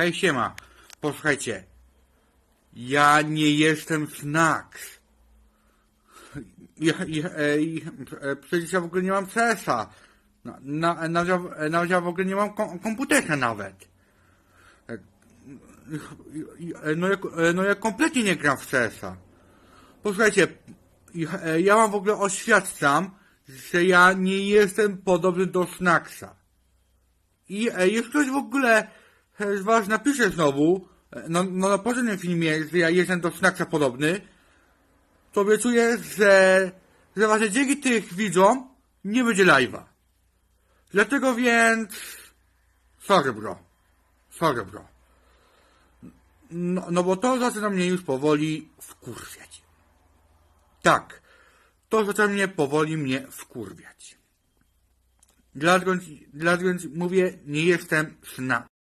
Hej, siema. Posłuchajcie. Ja nie jestem Snacks. Ja, ja, e, e, przecież ja w ogóle nie mam CS-a. Na, na, ja- nawet ja w ogóle nie mam kom, komputera nawet. E, No ja, no ja kompletnie nie gram w CS-a. Posłuchajcie, ja, wam w ogóle oświadczam, że ja nie jestem podobny do Snacksa. I jeśli ktoś w ogóle was napisze znowu, e, no, no na poprzednim filmie, że ja jestem do Snacksa podobny, to obiecuję, że, że właśnie dzięki tych widzom nie będzie live'a. Dlatego więc... Sorry bro. Sorry bro. No, no bo to zaczyna mnie już powoli wkurwiać. Tak, to zaczyna mnie powoli mnie wkurwiać. Dlatego, dlatego mówię, nie jestem Snacks.